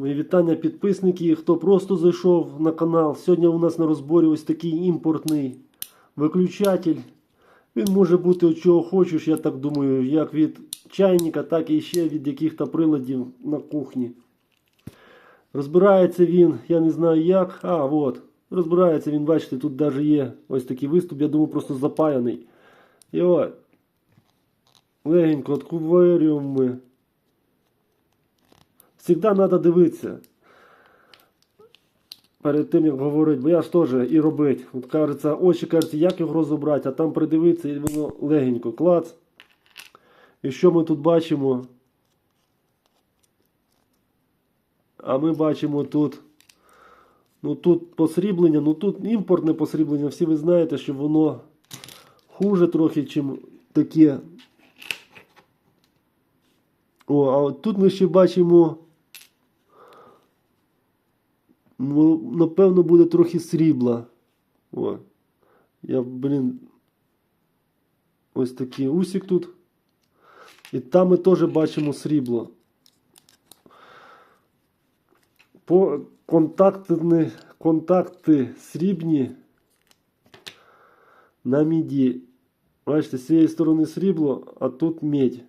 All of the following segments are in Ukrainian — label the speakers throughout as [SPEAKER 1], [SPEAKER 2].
[SPEAKER 1] Мої вітання підписники, хто просто зайшов на канал. Сьогодні у нас на розборі ось такий імпортний виключатель. Він може бути от чого хочеш, я так думаю, як від чайника, так і ще від яких-то приладів на кухні. Розбирається він, я не знаю як. А, от. Розбирається він, бачите, тут навіть є ось такий виступ, я думаю, просто запаяний. І от. Легенько відкуваємо ми. Всегда треба дивитися. Перед тим, як говорити, бо я ж теж і робить. От кажеться, очі кажуть, як його розібрати, а там придивитися і воно легенько клац. І що ми тут бачимо? А ми бачимо тут. Ну тут посріблення, ну тут імпортне посріблення. Всі ви знаєте, що воно хуже трохи, чим таке. О, а от тут ми ще бачимо. Напевно, буде трохи срібла. О. Я, блін. Ось такий усік тут. І там ми теж бачимо срібло. По контактні, контакти срібні на міді. Бачите, з цієї сторони срібло, а тут медь.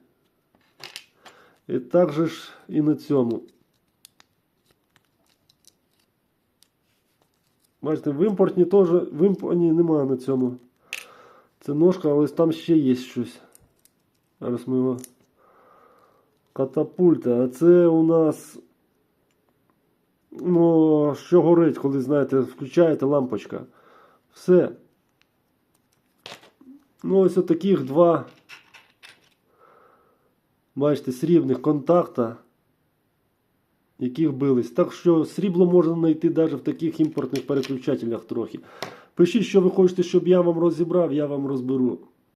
[SPEAKER 1] І так же ж і на цьому. Бачите, в імпортні теж, в імпортні немає на цьому. Це ножка, але там ще є щось. Зараз ми його. Катапульта. А це у нас. Ну, що горить, коли, знаєте, включаєте лампочка. Все. Ну, ось таких два. Бачите, срібних контакта, яких бились. Так що срібло можна знайти навіть в таких імпортних переключателях трохи. Пишіть, що ви хочете, щоб я вам розібрав, я вам розберу.